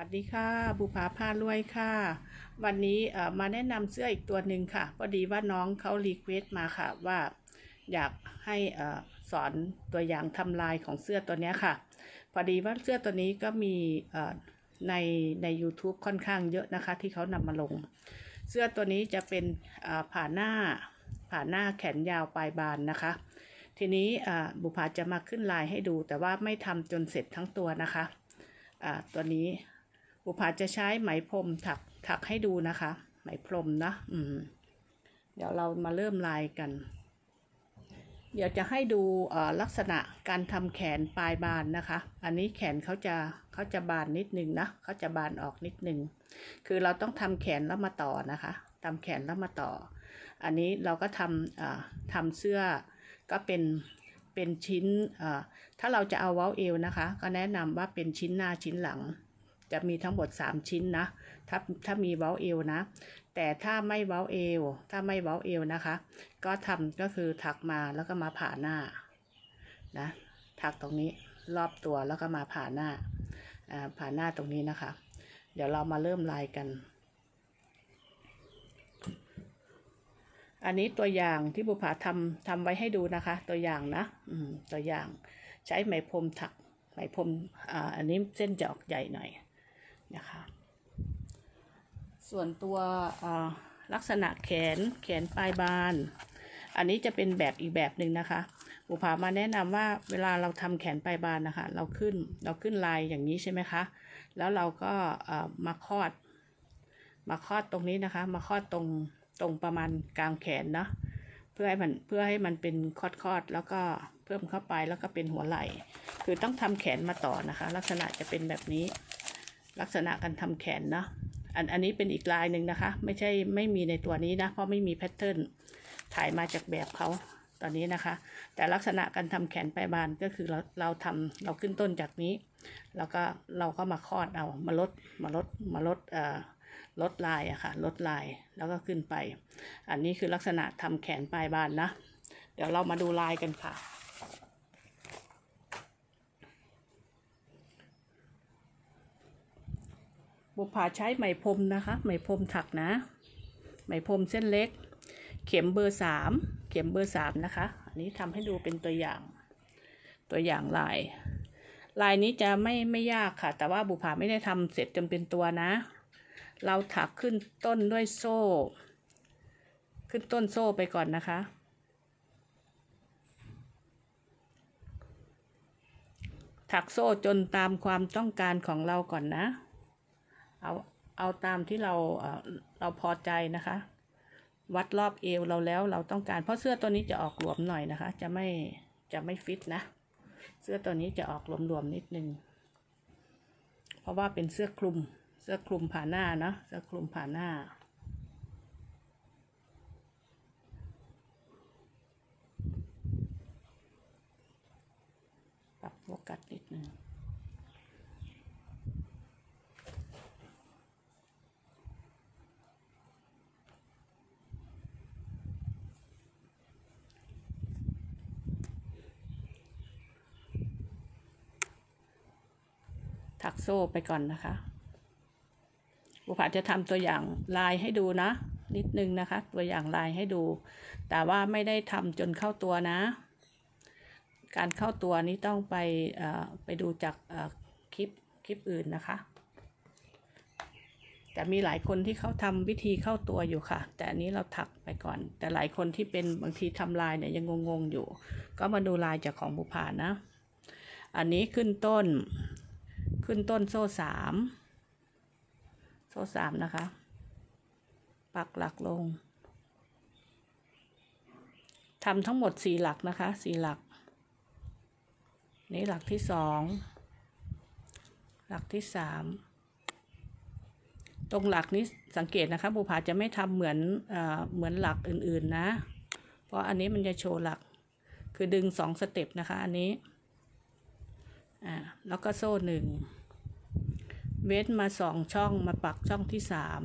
สวัสดีค่ะบุภาพารวยค่ะ วันนี้มาแนะนำเสื้ออีกตัวหนึ่งค่ะพอดีว่าน้องเขารีเควสต์มาค่ะว่าอยากให้อ่อสอนตัวอย่างทำลายของเสื้อตัวนี้ค่ะ พอดีว่าเสื้อตัวนี้ก็มีในใน YouTube ค่อนข้างเยอะนะคะ ที่เขานำมาลง เสื้อตัวนี้จะเป็นผ่าหน้าผ่าหน้าแขนยาวปลายบานนะคะ ทีนี้บุภาจะมาขึ้นลายให้ดู แต่ว่าไม่ทำจนเสร็จทั้งตัวนะคะตัวนี้ บุภาจะใช้ไหมพรมถักถักให้ดูนะคะ ไหมพรมนะอืมเดี๋ยวเรามาเริ่มลายกัน เดี๋ยวจะให้ดูลักษณะการทำแขนปลายบานนะคะ อันนี้แขนเขาจะเขาจะบานนิดนึงนะเขาจะบานออกนิดนึง คือเราต้องทำแขนแล้วมาต่อนะคะทำแขนแล้วมาต่อ อันนี้เราก็ทำทำเสื้อก็เป็นเป็นชิ้นถ้าเราจะเอาเว้าเอวนะคะ ก็แนะนำว่าเป็นชิ้นหน้าชิ้นหลัง จะมีทั้งหมด 3 ชิ้นนะ ถ้าถ้ามีเว้าเอวนะ แต่ถ้าไม่เว้าเอว ถ้าไม่เว้าเอวนะคะ ก็ทำก็คือถักมาแล้วก็มาผ่าหน้านะถักตรงนี้รอบตัวแล้วก็มาผ่าหน้าอ่าผ่าหน้าตรงนี้นะคะ เดี๋ยวเรามาเริ่มลายกัน อันนี้ตัวอย่างที่บุภาทำทำไว้ให้ดูนะคะ ตัวอย่างนะอืมตัวอย่างใช้ไหมพรมถักไหมพรมอ่าอันนี้เส้นจะออกใหญ่หน่อย นะคะ ส่วนตัวลักษณะแขนแขนปลายบาน อันนี้จะเป็นแบบอีกแบบหนึ่งนะคะบุภามาแนะนำว่าเวลาเราทำแขนปลายบานนะคะ เราขึ้นเราขึ้นลายอย่างนี้ใช่ไหมคะ แล้วเราก็มาคอด มาคอดตรงนี้นะคะ มาคอดตรงตรงประมาณกลางแขนเนาะเพื่อให้มันเพื่อให้มันเป็นคอดคอดแล้วก็เพิ่มเข้าไปแล้วก็เป็นหัวไหล่ คือต้องทำแขนมาต่อนะคะ ลักษณะจะเป็นแบบนี้ ลักษณะการทำแขนเนาะอันอันนี้เป็นอีกลายหนึ่งนะคะ ไม่ใช่ไม่มีในตัวนี้นะ เพราะไม่มีแพทเทิร์นถ่ายมาจากแบบเขาตอนนี้นะคะ แต่ลักษณะการทำแขนปลายบานก็คือเราเราทำเราขึ้นต้นจากนี้ แล้วก็เราก็มาคอดเอามาลดมาลดมาลดเอ่อลดลายอะค่ะลดลายแล้วก็ขึ้นไป อันนี้คือลักษณะทำแขนปลายบานนะ เดี๋ยวเรามาดูลายกันค่ะ บุภาใช้ไหมพรมนะคะ ไหมพรมถักนะ ไหมพรมเส้นเล็ก เข็มเบอร์สามเข็มเบอร์สามนะคะ อันนี้ทำให้ดูเป็นตัวอย่าง ตัวอย่างลาย ลายนี้จะไม่ไม่ยากค่ะ แต่ว่าบุภาไม่ได้ทำเสร็จจนเป็นตัวนะ เราถักขึ้นต้นด้วยโซ่ ขึ้นต้นโซ่ไปก่อนนะคะถักโซ่จนตามความต้องการของเราก่อนนะ เอาเอาตามที่เราเราพอใจนะคะ วัดรอบเอวเราแล้วเราต้องการ เพราะเสื้อตัวนี้จะออกหลวมหน่อยนะคะ จะไม่จะไม่ฟิตนะ เสื้อตัวนี้จะออกหลวมๆนิดนึง เพราะว่าเป็นเสื้อคลุม เสื้อคลุมผ่าหน้าเนาะเสื้อคลุมผ่าหน้าปรับโฟกัสนิดนึง ถักโซ่ไปก่อนนะคะบุภาจะทำตัวอย่างลายให้ดูนะ นิดนึงนะคะ ตัวอย่างลายให้ดู แต่ว่าไม่ได้ทำจนเข้าตัวนะ การเข้าตัวนี้ต้องไปไปดูจากคลิปคลิปอื่นนะคะ แต่มีหลายคนที่เขาทำวิธีเข้าตัวอยู่ค่ะ แต่อันนี้เราถักไปก่อน แต่หลายคนที่เป็นบางทีทำลายเนี่ยยังงงๆอยู่ ก็มาดูลายจากของบุภานะ อันนี้ขึ้นต้น ขึ้นต้นโซ่สามโซ่สามนะคะ ปักหลักลงทำทั้งหมดสี่หลักนะคะสี่หลัก นี่หลักที่สองหลักที่สามตรงหลักนี้สังเกตนะคะภูผาจะไม่ทำเหมือนเออเหมือนหลักอื่นๆนะ เพราะอันนี้มันจะโชว์หลัก คือดึงสองสเต็ปนะคะ อันนี้อ่าแล้วก็โซ่หนึ่ง เว้นมาสองช่องมาปักช่องที่สาม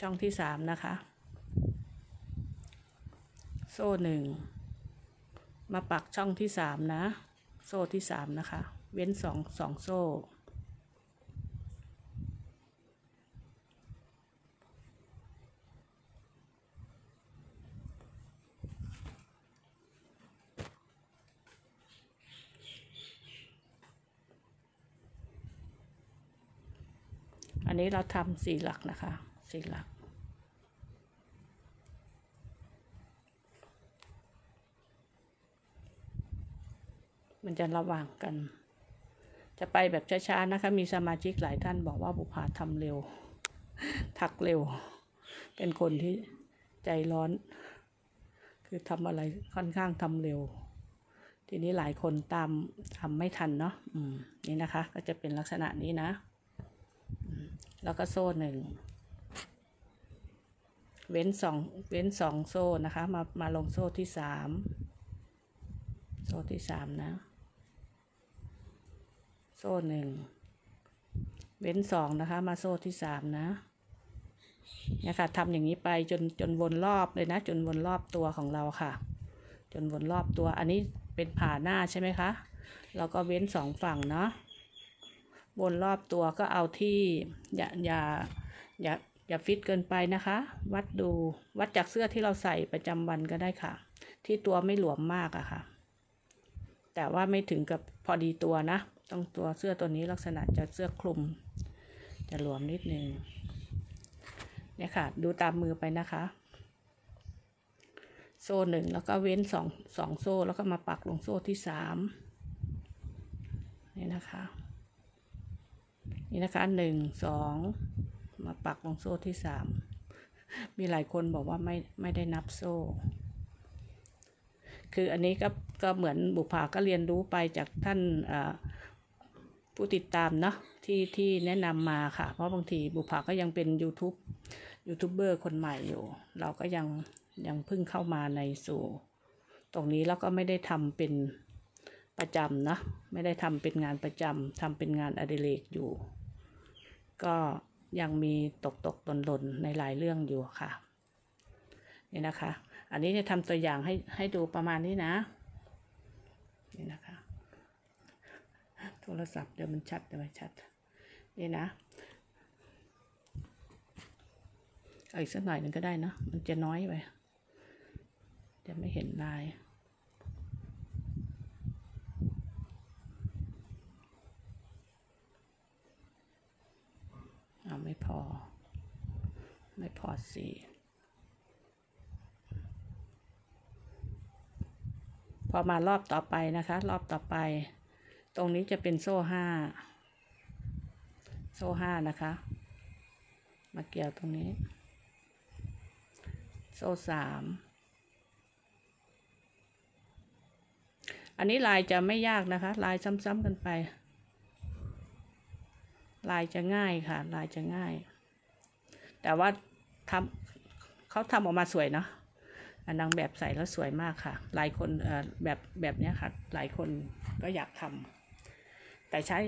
ช่องที่สามนะคะ โซ่หนึ่งมาปักช่องที่สามนะ โซ่ที่สามนะคะ เว้นสองสองโซ่ อันนี้เราทำสี่หลักนะคะสี่หลัก มันจะระหว่างกัน จะไปแบบช้าๆนะคะ มีสมาชิกหลายท่านบอกว่าบุพาทำเร็ว ทักเร็ว เป็นคนที่ใจร้อน คือทำอะไรค่อนข้างทำเร็วทีนี้หลายคนตามทำไม่ทันเนาะ อืม นี่นะคะ ก็จะเป็นลักษณะนี้นะ แล้วก็โซ่หนึ่ง เว้นสองเว้นสองโซ่นะคะ มามาลงโซ่ที่สามโซ่ที่สามนะ โซ่หนึ่ง เว้นสองนะคะ มาโซ่ที่สามนะเนี่ยค่ะทำอย่างนี้ไปจนจนวนรอบเลยนะ จนวนรอบตัวของเราค่ะ จนวนรอบตัว อันนี้เป็นผ่าหน้าใช่ไหมคะ เราก็เว้นสองฝั่งเนาะ วนรอบตัวก็เอาที่อย่าอย่าอย่าอย่าฟิตเกินไปนะคะ วัดดูวัดจากเสื้อที่เราใส่ประจำวันก็ได้ค่ะ ที่ตัวไม่หลวมมากอะค่ะ แต่ว่าไม่ถึงกับพอดีตัวนะ ต้องตัวเสื้อตัวนี้ลักษณะจะเสื้อคลุม จะหลวมนิดนึงเนี่ยค่ะ ดูตามมือไปนะคะ โซ่หนึ่งแล้วก็เว้นสองสองโซ่แล้วก็มาปักลงโซ่ที่สามนี่นะคะ นี่นะคะหนึ่งสองมาปักลงโซ่ที่สามมีหลายคนบอกว่าไม่ไม่ได้นับโซ่ คืออันนี้ก็ก็เหมือนบุพาก็เรียนรู้ไปจากท่านผู้ติดตามเนาะที่ที่แนะนำมาค่ะ เพราะบางทีบุพาก็ยังเป็น YouTube ยูทูบเบอร์คนใหม่อยู่ เราก็ยังยังเพิ่งเข้ามาในสู่ ตรงนี้แล้วก็ไม่ได้ทำเป็นประจำนะ ไม่ได้ทำเป็นงานประจำทำเป็นงานอดิเรกอยู่ ก็ยังมีตกตกหล่นหล่นในหลายเรื่องอยู่ค่ะ นี่นะคะ อันนี้จะทำตัวอย่างให้ให้ดูประมาณนี้นะ นี่นะคะ โทรศัพท์เดี๋ยวมันชัดเดี๋ยวมันชัด นี่นะเอาอีกสักหน่อยหนึ่งก็ได้เนะ มันจะน้อยไป จะไม่เห็นลาย เอาไม่ พอ ไม่พอสีพอมารอบต่อไปนะคะ รอบต่อไป ตรงนี้จะเป็นโซ่ห้าโซ่ห้านะคะ มาเกี่ยวตรงนี้ โซ่สามอันนี้ลายจะไม่ยากนะคะ ลายซ้ำๆกันไป ลายจะง่ายค่ะ ลายจะง่าย แต่ว่าทำเขาทำออกมาสวยเนาะนางแบบใส่แล้วสวยมากค่ะ หลายคนแบบแบบนี้ค่ะ หลายคนก็อยากทำแต่ใช้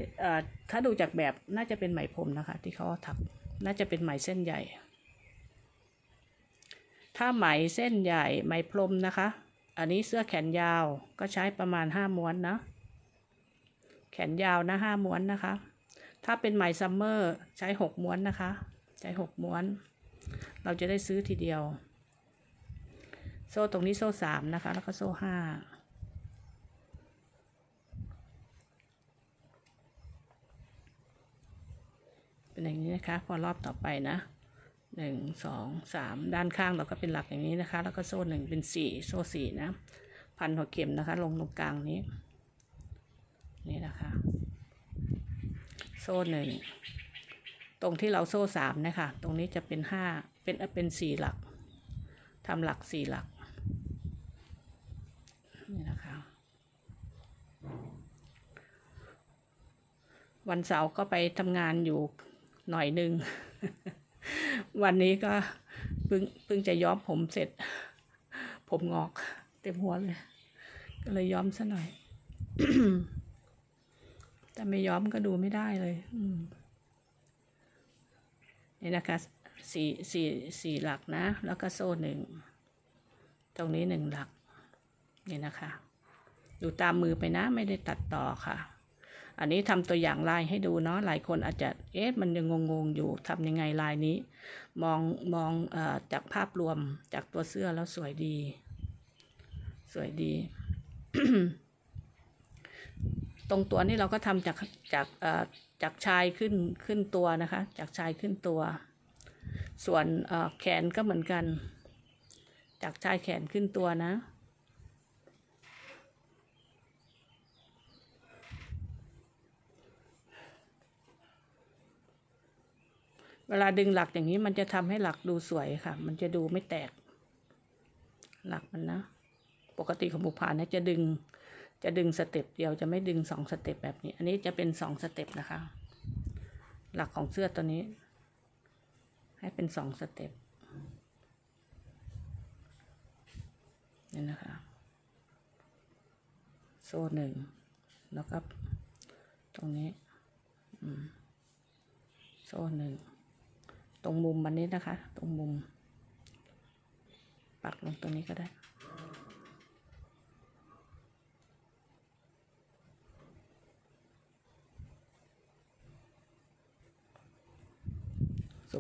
ถ้าดูจากแบบน่าจะเป็นไหมพรมนะคะ ที่เขาถักน่าจะเป็นไหมเส้นใหญ่ ถ้าไหมเส้นใหญ่ไหมพรมนะคะ อันนี้เสื้อแขนยาวก็ใช้ประมาณห้าม้วนนะ แขนยาวนะห้าม้วนนะคะ ถ้าเป็นไหมซัมเมอร์ใช้หกม้วนนะคะ ใช้หกม้วน เราจะได้ซื้อทีเดียว โซ่ตรงนี้โซ่สามนะคะ แล้วก็โซ่ห้าเป็นอย่างนี้นะคะ พอรอบต่อไปนะหนึ่งสองสามด้านข้างเราก็เป็นหลักอย่างนี้นะคะ แล้วก็โซ่หนึ่งเป็นสี่โซ่สี่นะ พันหัวเข็มนะคะ ลงตรงกลางนี้ นี่นะคะ โซ่หนึ่งตรงที่เราโซ่สามนะคะ ตรงนี้จะเป็นห้าเป็นเป็นสี่หลักทำหลักสี่หลักนี่นะคะ วันเสาร์ก็ไปทำงานอยู่หน่อยหนึ่ง วันนี้ก็เพิ่งเพิ่งจะย้อมผมเสร็จ ผมงอกเต็มหัวเลย ก็เลยย้อมซะหน่อย แต่ไม่ย้อมก็ดูไม่ได้เลยนี่นะคะสี่สี่สี่หลักนะ แล้วก็โซ่หนึ่ง ตรงนี้หนึ่งหลัก นี่นะคะ ดูตามมือไปนะ ไม่ได้ตัดต่อค่ะ อันนี้ทำตัวอย่างลายให้ดูเนาะ หลายคนอาจจะ เอ๊ะ มันยังงงๆอยู่ทำยังไงลายนี้ มองมองอจากภาพรวมจากตัวเสื้อแล้วสวยดี สวยดี ตรงตัวนี่เราก็ทำจากจากเอ่อจากชายขึ้นขึ้นตัวนะคะ จากชายขึ้นตัว ส่วนเอ่อแขนก็เหมือนกัน จากชายแขนขึ้นตัวนะเวลาดึงหลักอย่างนี้มันจะทำให้หลักดูสวยค่ะ มันจะดูไม่แตก หลักมันนะ ปกติของบุพผาเนี่ยจะดึง จะดึงสเต็ปเดียวจะไม่ดึงสองสเต็ปแบบนี้ อันนี้จะเป็นสองสเต็ปนะคะ หลักของเสื้อตัวนี้ ให้เป็นสองสเต็ปนี่นะคะ โซ่หนึ่งแล้วก็ตรงนี้โซ่หนึ่งตรงมุมมันนี้นะคะ ตรงมุม ปักลงตรงนี้ก็ได้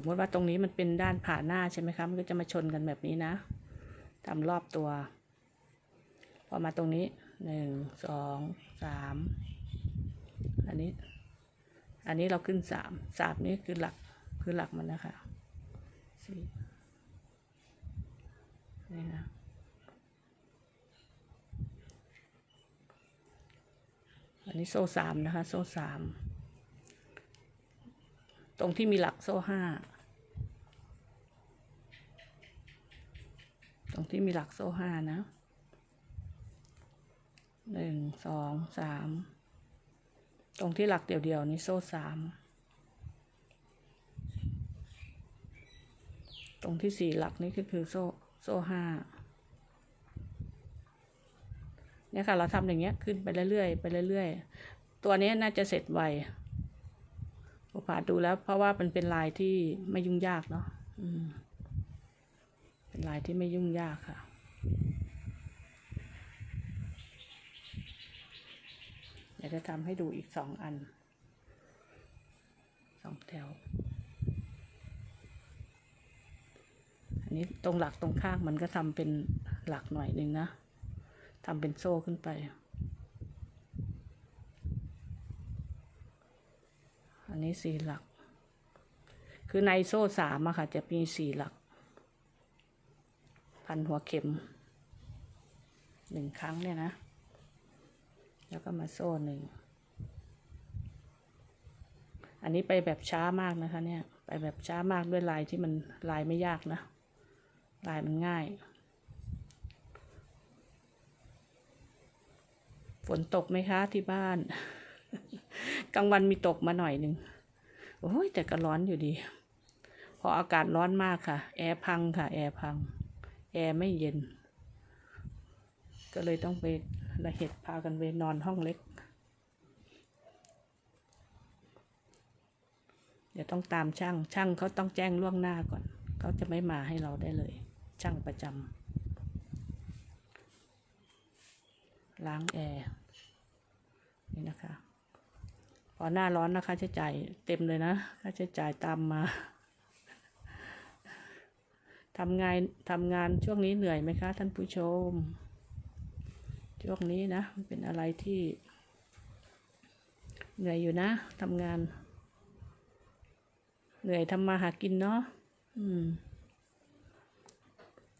มมติว่าตรงนี้มันเป็นด้านผ่าหน้าใช่ไหมคะ มันก็จะมาชนกันแบบนี้นะทำรอบตัว พอมาตรงนี้หนึ่งสองสามอันนี้ อันนี้เราขึ้นสามสามนี้คือหลักคือหลักมันนะคะสี่นี่นะอันนี้โซ่สามนะคะ โซ่สามตรงที่มีหลักโซ่ห้า ตรงที่มีหลักโซ่ห้านะหนึ่งสองสามตรงที่หลักเดี่ยวๆนี้โซ่สามตรงที่สี่หลักนี่ก็คือโซ่โซ่ห้าเนี่ยค่ะเราทำอย่างเงี้ยขึ้นไปเรื่อยๆไปเรื่อยๆ ตัวนี้น่าจะเสร็จไวผมผ่าดูแล้วเพราะว่ามันเป็นลายที่ไม่ยุ่งยากเนาะอืม ลายที่ไม่ยุ่งยากค่ะ เดี๋ยวจะทำให้ดูอีกสองอันสองแถว อันนี้ตรงหลักตรงข้างมันก็ทำเป็นหลักหน่อยหนึ่งนะทำเป็นโซ่ขึ้นไป อันนี้สี่หลัก คือในโซ่สามอะค่ะ จะมีสี่หลัก พันหัวเข็มหนึ่งครั้งเนี่ยนะ แล้วก็มาโซ่หนึ่ง อันนี้ไปแบบช้ามากนะคะเนี่ย ไปแบบช้ามากด้วยลายที่มันลายไม่ยากนะ ลายมันง่าย ฝนตกไหมคะที่บ้าน กลางวันมีตกมาหน่อยหนึ่งโอ้ยแต่ก็ร้อนอยู่ดี พออากาศร้อนมากค่ะ แอร์พังค่ะ แอร์พัง แอร์ไม่เย็น ก็เลยต้องไประเหตุพากันไปนอนห้องเล็ก เดี๋ยวต้องตามช่าง ช่างเขาต้องแจ้งล่วงหน้าก่อน เขาจะไม่มาให้เราได้เลย ช่างประจำล้างแอร์นี่นะคะพอหน้าร้อนนะคะใช้จ่ายเต็มเลยนะค่าใช้จ่ายตามมา ทำงานทำงานช่วงนี้เหนื่อยไหมคะ ท่านผู้ชม ช่วงนี้นะเป็นอะไรที่ เหนื่อยอยู่นะทำงาน เหนื่อยทำมาหากินเนาะอืม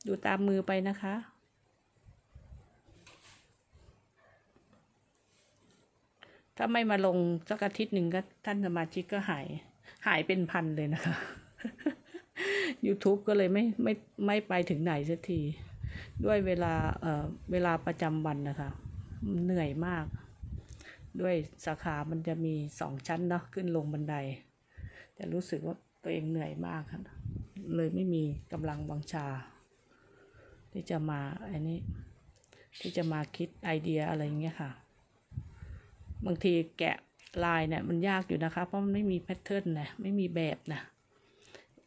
ดูตามมือไปนะคะถ้าไม่มาลงสักอาทิตย์หนึ่งก็ท่านสมาชิกก็หาย หายเป็นพันเลยนะคะ YouTube ก็เลยไม่ไม่ไม่ไปถึงไหนสักที ด้วยเวลาเอ่อเวลาประจำวันนะคะ เหนื่อยมาก ด้วยสาขามันจะมีสองชั้นเนาะขึ้นลงบันไดจะรู้สึกว่าตัวเองเหนื่อยมากค่ะเลยไม่มีกำลังวังชา ที่จะมาอันนี้ที่จะมาคิดไอเดียอะไรเงี้ยค่ะ บางทีแกะลายเนี่ยมันยากอยู่นะคะ เพราะมันไม่มีแพทเทิร์นนะไม่มีแบบนะ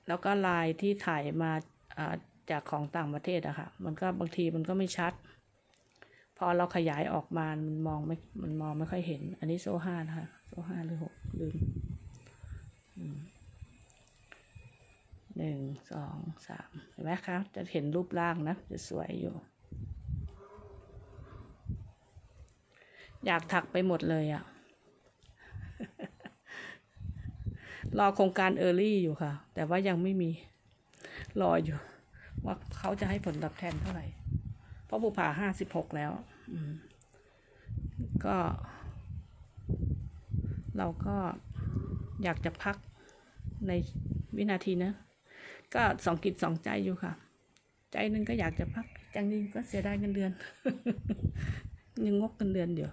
แล้วก็ลายที่ถ่ายมาอ่าจากของต่างประเทศอะค่ะ มันก็บางทีมันก็ไม่ชัด พอเราขยายออกมา มันมองไม่ มันมองไม่ค่อยเห็น อันนี้โซ่ห้านะคะ โซ่ห้าหรือหกลืมอืมหนึ่งสองสามเห็นไหมคะ จะเห็นรูปร่างนะ จะสวยอยู่ อยากถักไปหมดเลยอะ่ะ รอโครงการเออร์ลี่อยู่ค่ะ แต่ว่ายังไม่มีรออยู่ ว่าเขาจะให้ผลตอบแทนเท่าไหร่ เพราะบุผาห้าสิบหกแล้วก็ เราก็อยากจะพักในวินาทีนะ ก็สองกิจสองใจอยู่ค่ะ ใจนึงก็อยากจะพักใจหนึ่งก็เสียดายเงินเดือน ยังงกเงินเดือนเดี๋ยว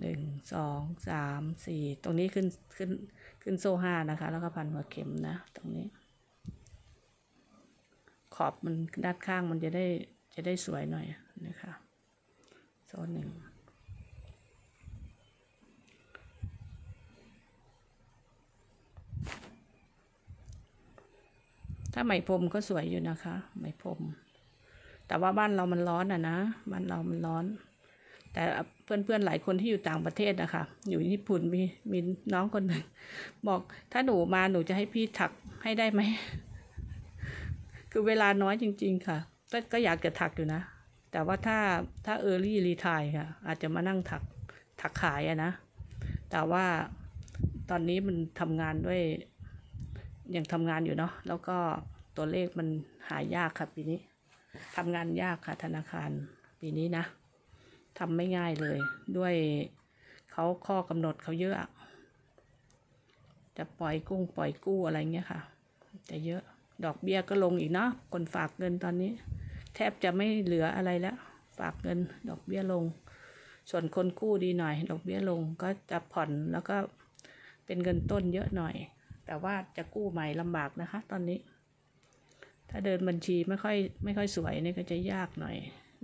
หนึ่งสองสามสี่ตรงนี้ขึ้นขึ้นขึ้นโซ่ห้านะคะ แล้วก็พันหัวเข็มนะตรงนี้ ขอบมันด้านข้างมันจะได้จะได้สวยหน่อยนะคะโซ่หนึ่งถ้าไหมพรมก็สวยอยู่นะคะ ไหมพรมแต่ว่าบ้านเรามันร้อนอะนะ บ้านเรามันร้อน แต่เพื่อนๆหลายคนที่อยู่ต่างประเทศนะคะ อยู่ญี่ปุ่นมีมีน้องคนหนึ่งบอกถ้าหนูมาหนูจะให้พี่ถักให้ได้ไหม คือเวลาน้อยจริง ๆ ค่ะ ก็ก็อยากจะถักอยู่นะ แต่ว่าถ้าถ้าเออร์ลี่รีทายค่ะ อาจจะมานั่งถักถักขายอะนะ แต่ว่าตอนนี้มันทำงานด้วยยังทำงานอยู่เนาะแล้วก็ตัวเลขมันหายากค่ะปีนี้ทำงานยากค่ะธนาคารปีนี้นะ ทำไม่ง่ายเลย ด้วยเขาข้อกำหนดเขาเยอะ จะปล่อยกุ้งปล่อยกู้อะไรเงี้ยค่ะ จะเยอะดอกเบี้ยก็ลงอีกเนาะคนฝากเงินตอนนี้ แทบจะไม่เหลืออะไรแล้ว ฝากเงินดอกเบี้ยลง ส่วนคนกู้ดีหน่อย ดอกเบี้ยลงก็จะผ่อนแล้วก็เป็นเงินต้นเยอะหน่อย แต่ว่าจะกู้ใหม่ลำบากนะคะ ตอนนี้ ถ้าเดินบัญชีไม่ค่อยไม่ค่อยสวยนี่ก็จะยากหน่อย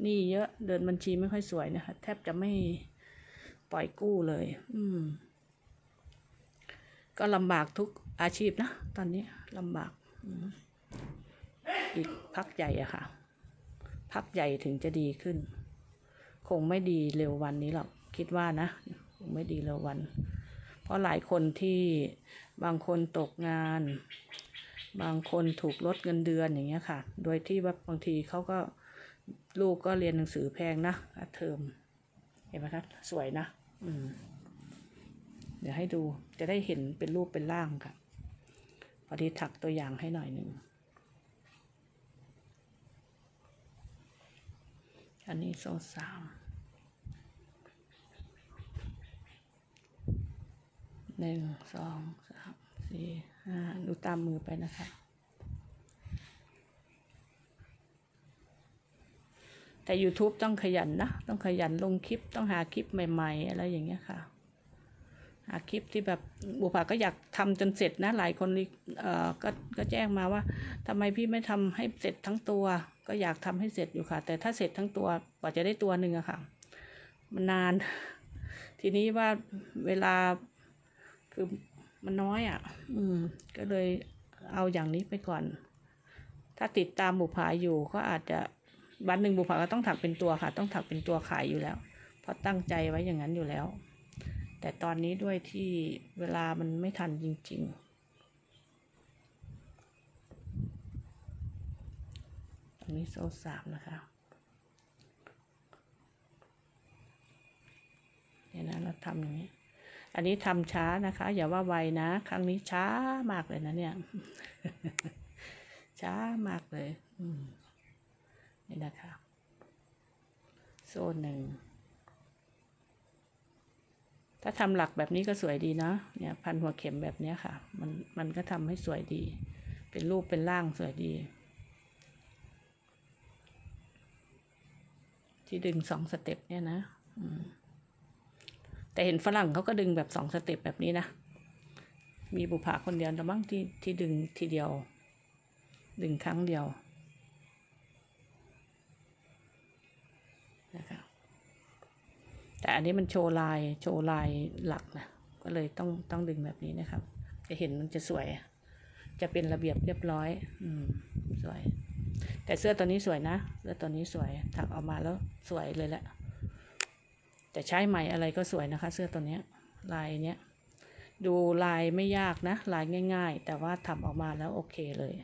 นี่เยอะเดินบัญชีไม่ค่อยสวยนะคะ แทบจะไม่ปล่อยกู้เลย อืม ก็ลำบากทุกอาชีพนะ ตอนนี้ลำบากอีกพักใหญ่อะค่ะ พักใหญ่ถึงจะดีขึ้น คงไม่ดีเร็ววันนี้หรอกคิดว่านะคงไม่ดีเร็ววัน เพราะหลายคนที่บางคนตกงาน บางคนถูกลดเงินเดือนอย่างเงี้ยค่ะ โดยที่ว่าบางทีเขาก็ ลูกก็เรียนหนังสือแพงนะค่าเทอมเห็นไหมคะสวยนะ อืม เดี๋ยวให้ดูจะได้เห็นเป็นรูปเป็นร่างค่ะ พอดีถักตัวอย่างให้หน่อยหนึ่ง อันนี้โซ่สามหนึ่งสองสามสี่ห้าดูตามมือไปนะคะ แต่ YouTube ต้องขยันนะ ต้องขยันลงคลิปต้องหาคลิปใหม่ ๆ อะไรอย่างเงี้ยค่ะหาคลิปที่แบบบุปผาก็อยากทำจนเสร็จนะหลายคนเอ่อก็ก็แจ้งมาว่าทำไมพี่ไม่ทำให้เสร็จทั้งตัว ก็อยากทำให้เสร็จอยู่ค่ะ แต่ถ้าเสร็จทั้งตัวกว่าจะได้ตัวหนึ่งอะค่ะ มันนาน ทีนี้ว่าเวลาคือมันน้อยอะ่ะ อืม ก็เลยเอาอย่างนี้ไปก่อน ถ้าติดตามบุปผาอยู่ก็อาจจะ วันหนึ่งบุปผาก็ต้องถักเป็นตัวค่ะ ต้องถักเป็นตัวขายอยู่แล้ว เพราะตั้งใจไว้อย่างนั้นอยู่แล้ว แต่ตอนนี้ด้วยที่เวลามันไม่ทันจริง ๆ ตรงนี้โซ่สามนะคะเนี่ยนะเราทำอย่างนี้ อันนี้ทำช้านะคะ อย่าว่าไวนะ ครั้งนี้ช้ามากเลยนะเนี่ย ช้ามากเลย อืม นี่นะคะ โซ่หนึ่ง ถ้าทำหลักแบบนี้ก็สวยดีเนาะเนี่ยพันหัวเข็มแบบนี้ค่ะ มันมันก็ทำให้สวยดี เป็นรูปเป็นร่างสวยดี ที่ดึงสองสเต็ปเนี่ยนะแต่เห็นฝรั่งเขาก็ดึงแบบสองสเต็ปแบบนี้นะ มีบุภาคนเดียวแต่บ้างที่ที่ดึงทีเดียว ดึงครั้งเดียวนะคะ แต่อันนี้มันโชว์ลายโชว์ลายหลักนะก็เลยต้องต้องดึงแบบนี้นะครับ จะเห็นมันจะสวย จะเป็นระเบียบเรียบร้อย อืมสวย แต่เสื้อตัวนี้สวยนะเสื้อตัวนี้สวยถักออกมาแล้วสวยเลยแหละแต่ใช้ไหมอะไรก็สวยนะคะ เสื้อตัวเนี้ยลายเนี้ยดูลายไม่ยากนะ ลายง่าย ๆ แต่ว่าทำออกมาแล้วโอเคเลย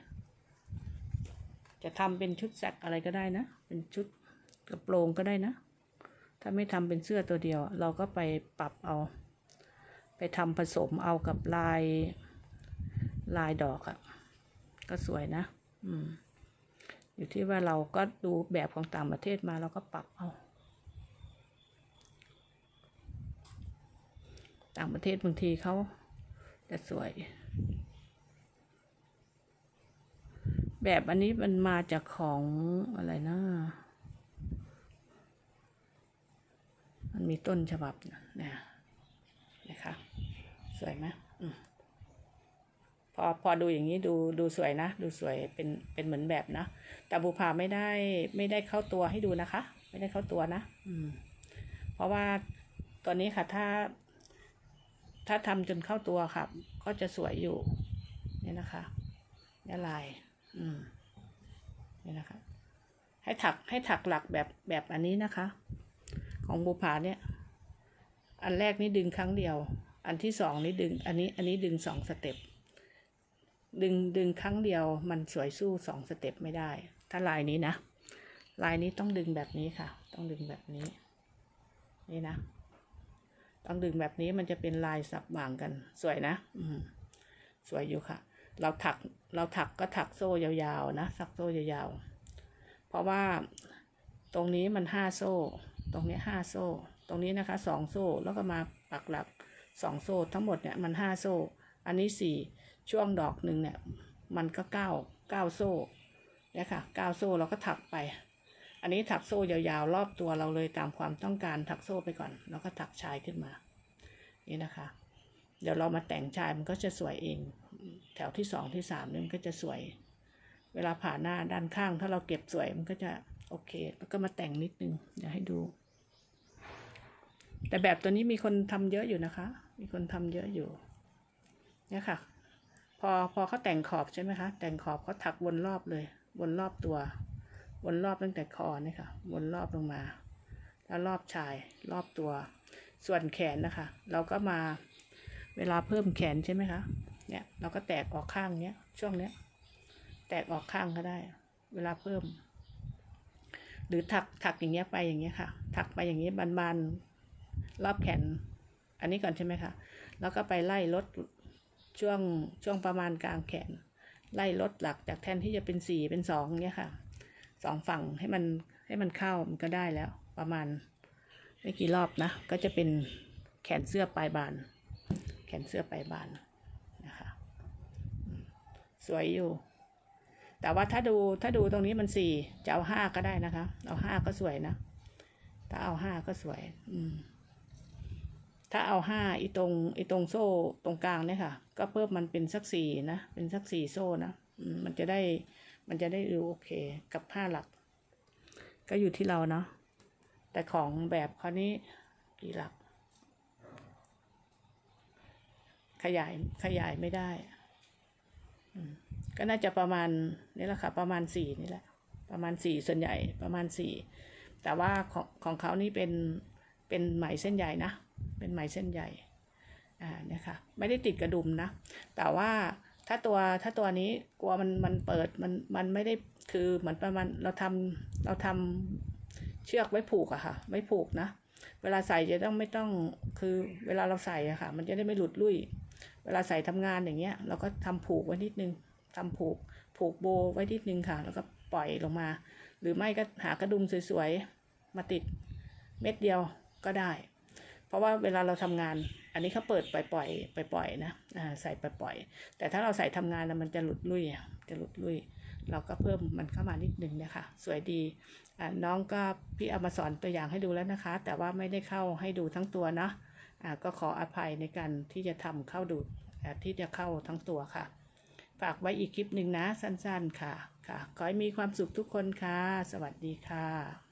จะทำเป็นชุดแซกอะไรก็ได้นะ เป็นชุดกระโปรงก็ได้นะ ถ้าไม่ทำเป็นเสื้อตัวเดียว เราก็ไปปรับเอา ไปทำผสมเอากับลายลายดอกอะก็สวยนะ อืม อยู่ที่ว่าเราก็ดูแบบของต่างประเทศมาเราก็ปรับเอา ต่างประเทศบางทีเขาจะสวย แบบอันนี้มันมาจากของอะไรนะ มันมีต้นฉบับนะเนี่ยนะคะ สวยไหมอมพอพอดูอย่างนี้ดูดูสวยนะ ดูสวยเป็นเป็นเหมือนแบบนะ แต่บูพาไม่ได้ไม่ได้เข้าตัวให้ดูนะคะ ไม่ได้เข้าตัวนะ อืม เพราะว่าตัวนี้ค่ะถ้า ถ้าทำจนเข้าตัวค่ะ ก็จะสวยอยู่นี่นะคะนี่ลาย อืมนี่นะคะ ให้ถักให้ถักหลักแบบแบบอันนี้นะคะ ของบูผาเนี่ย อันแรกนี่ดึงครั้งเดียว อันที่สองนี่ดึง อันนี้ อันนี้ดึงสองสเต็ป ดึงดึงครั้งเดียวมันสวยสู้สองสเต็ปไม่ได้ ถ้าลายนี้นะ ลายนี้ต้องดึงแบบนี้ค่ะ ต้องดึงแบบนี้ นี่นะ ต้องดึงแบบนี้มันจะเป็นลายสับหว่างกัน สวยนะ อืม สวยอยู่ค่ะ เราถัก เราถักก็ถักโซ่ยาวๆนะ สักโซ่ยาวๆ เพราะว่าตรงนี้มันห้าโซ่ ตรงนี้ห้าโซ่ ตรงนี้นะคะสองโซ่ แล้วก็มาปักหลักสองโซ่ทั้งหมดเนี่ยมันห้าโซ่ อันนี้สี่ช่วงดอกหนึ่งเนี่ยมันก็เก้าเก้าโซ่เนี่ยค่ะเก้าโซ่เราก็ถักไป อันนี้ถักโซ่ยาวๆรอบตัวเราเลยตามความต้องการถักโซ่ไปก่อน แล้วก็ถักชายขึ้นมา นี่นะคะ เดี๋ยวเรามาแต่งชายมันก็จะสวยเอง แถวที่สองที่สามนี่มันก็จะสวย เวลาผ่าหน้าด้านข้าง ถ้าเราเก็บสวยมันก็จะโอเค แล้วก็มาแต่งนิดนึงเดี๋ยวให้ดู แต่แบบตัวนี้มีคนทำเยอะอยู่นะคะ มีคนทำเยอะอยู่ เนี่ยค่ะ พอพอเขาแต่งขอบใช่ไหมคะ แต่งขอบเขาถักวนรอบเลย วนรอบตัว วนรอบตั้งแต่คอเนี่ยค่ะ วนรอบลงมา แล้วรอบชาย รอบตัว ส่วนแขนนะคะ เราก็มา เวลาเพิ่มแขนใช่ไหมคะ เนี่ย เราก็แตกออกข้างเนี้ย ช่วงเนี้ย แตกออกข้างก็ได้ เวลาเพิ่ม หรือถักถักอย่างเงี้ยไปอย่างเงี้ยค่ะ ถักไปอย่างเงี้ยบานๆ รอบแขน อันนี้ก่อนใช่ไหมคะ แล้วก็ไปไล่ลดช่วงช่วงประมาณกลางแขน ไล่ลดหลักจากแทนที่จะเป็นสี่เป็นสองเงี้ยค่ะสองฝั่งให้มันให้มันเข้ามันก็ได้แล้ว ประมาณไม่กี่รอบนะ ก็จะเป็นแขนเสื้อปลายบาน แขนเสื้อปลายบานนะคะสวยอยู่ แต่ว่าถ้าดูถ้าดูตรงนี้มันสี่จะเอาห้าก็ได้นะคะ เอาห้าก็สวยนะ ถ้าเอาห้าก็สวย อืม ถ้าเอาห้าอีตรงอีตรงโซ่ตรงกลางเนี่ยค่ะ ก็เพิ่มมันเป็นสักสี่นะ เป็นสักสี่โซ่นะมันจะได้มันจะได้ดูโอเคกับห้าหลัก ก็อยู่ที่เราเนาะแต่ของแบบเขาวนี้กี่หลัก ขยายขยายไม่ได้ก็น่าจะประมาณนี่แหละค่ะ ประมาณสี่นี่แหละ ประมาณสี่ส่วนใหญ่ประมาณสี่แต่ว่าของของเขานี่เป็นเป็นไหมเส้นใหญ่นะ เป็นไหมเส้นใหญ่อ่าเนี่ยค่ะไม่ได้ติดกระดุมนะ แต่ว่าถ้าตัวถ้าตัวนี้กลัวมันมันเปิดมันมันไม่ได้คือเหมือนประมาณเราทำเราทำเชือกไว้ผูกอะค่ะไว้ผูกนะ เวลาใส่จะต้องไม่ต้องคือเวลาเราใส่อะค่ะ มันจะได้ไม่หลุดลุ่ย เวลาใส่ทำงานอย่างเงี้ย เราก็ทำผูกไว้นิดนึงทำผูกผูกโบไว้นิดนึงค่ะ แล้วก็ปล่อยลงมา หรือไม่ก็หากระดุมสวยๆมาติดเม็ดเดียวก็ได้ ราะว่าเวลาเราทำงาน อันนี้เขาเปิดปล่อยๆปล่อยๆนะอ่าใส่ปล่อยๆแต่ถ้าเราใส่ทำงานแล้วมันจะหลุดลุ่ยอะจะหลุดลุ่ยเราก็เพิ่มมันเข้ามานิดนึงนะคะสวยดีอ่าน้องก็พี่เอามาสอนตัวอย่างให้ดูแล้วนะคะ แต่ว่าไม่ได้เข้าให้ดูทั้งตัวเนาะอ่าก็ขออภัยในการที่จะทำเข้าดูที่จะเข้าทั้งตัวค่ะ ฝากไว้อีกคลิปหนึ่งนะสั้นๆค่ะค่ะ ขอให้มีความสุขทุกคนค่ะ สวัสดีค่ะ